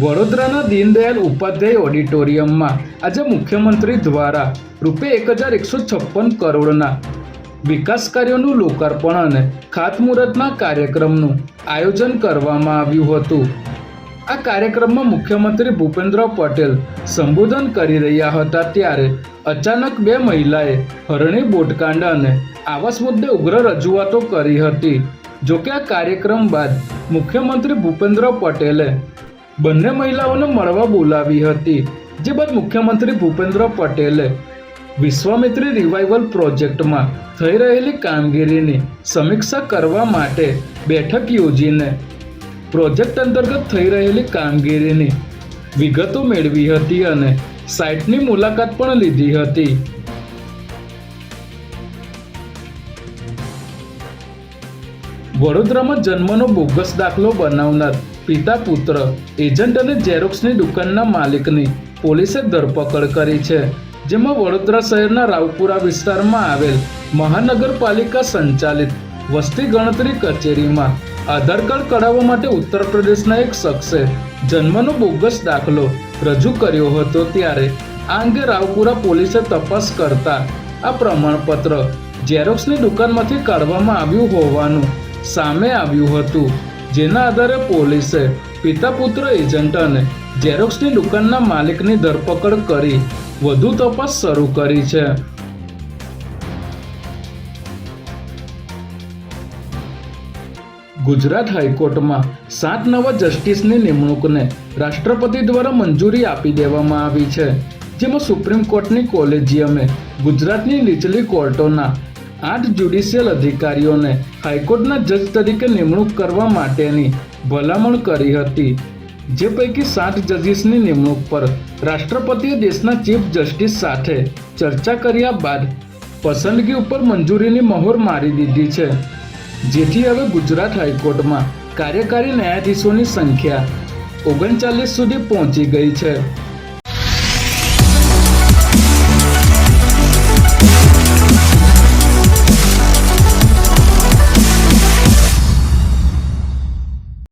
વડોદરાના દીનદયાલ ઉપાધ્યાય ઓડિટોરિયમમાં આજે મુખ્યમંત્રી દ્વારા રૂપે એક હજાર એકસો છપ્પન કરોડના વિકાસ કાર્યોનું લોકાર્પણ અને ખાતમુહૂર્તના કાર્યક્રમનું આયોજન કરવામાં આવ્યું હતું. આ કાર્યક્રમમાં મુખ્યમંત્રી ભૂપેન્દ્ર પટેલ સંબોધન કરી રહ્યા હતા ત્યારે અચાનક બે મહિલાએ હરણી, બોટકાંડ અને આવાસ મુદ્દે ઉગ્ર રજૂઆતો કરી હતી. જોકે આ કાર્યક્રમ બાદ મુખ્યમંત્રી ભૂપેન્દ્ર પટેલે બંને મહિલાઓને મળવા બોલાવી હતી, જે બાદ મુખ્યમંત્રી ભૂપેન્દ્ર પટેલે વિશ્વામિત્રી રિવાઇવલ પ્રોજેક્ટમાં થઈ રહેલી કામગીરીની સમીક્ષા કરવા માટે બેઠક યોજીને પ્રોજેક્ટ અંતર્ગત થઈ રહેલી કામગીરીની વિગતો મેળવી હતી અને સાઇટની મુલાકાત પણ લીધી હતી. વડોદરામાં જન્મનો બોગસ દાખલો બનાવનાર પિતા પુત્ર એજન્ટ અને ઝેરોક્સની દુકાનના માલિકની પોલીસે ધરપકડ કરી છે, જેમાં વડોદરા શહેરના રાવપુરા વિસ્તારમાં આવેલ મહાનગરપાલિકા સંચાલિત વસ્તી ગણતરી કચેરીમાં આધાર કાર્ડ કઢાવવા માટે ઉત્તર પ્રદેશના એક શખ્સે જન્મનો બોગસ દાખલો રજૂ કર્યો હતો ત્યારે આ અંગે રાવપુરા પોલીસે તપાસ કરતા આ પ્રમાણપત્ર ઝેરોક્સની દુકાનમાંથી કાઢવામાં આવ્યું હોવાનું સામે આવ્યું હતું. જેના આધારે પોલીસે પિતા પુત્ર એજન્ટ અને ઝેરોક્સની દુકાનના માલિકની ધરપકડ કરી વધુ તપાસ શરૂ કરી છે. ગુજરાત હાઈકોર્ટમાં સાત નવા જસ્ટિસની નિમણૂકને રાષ્ટ્રપતિ દ્વારા મંજૂરી આપી દેવામાં આવી છે, જેમાં સુપ્રીમ કોર્ટની કોલેજિયમે ગુજરાતની નીચલી કોર્ટોના આઠ જ્યુડિશિયલ અધિકારીઓને હાઈકોર્ટના જજ તરીકે નિમણૂક કરવા માટેની ભલામણ કરી હતી. જે પૈકી સાત જજીસની નિમણૂક પર રાષ્ટ્રપતિએ દેશના ચીફ જસ્ટિસ સાથે ચર્ચા કર્યા બાદ પસંદગી ઉપર મંજૂરીની મહોર મારી દીધી છે. જેથી હવે ગુજરાત હાઈકોર્ટમાં કાર્યકારી ન્યાયાધીશોની સંખ્યા ઓગણચાલીસ સુધી પહોંચી ગઈ છે.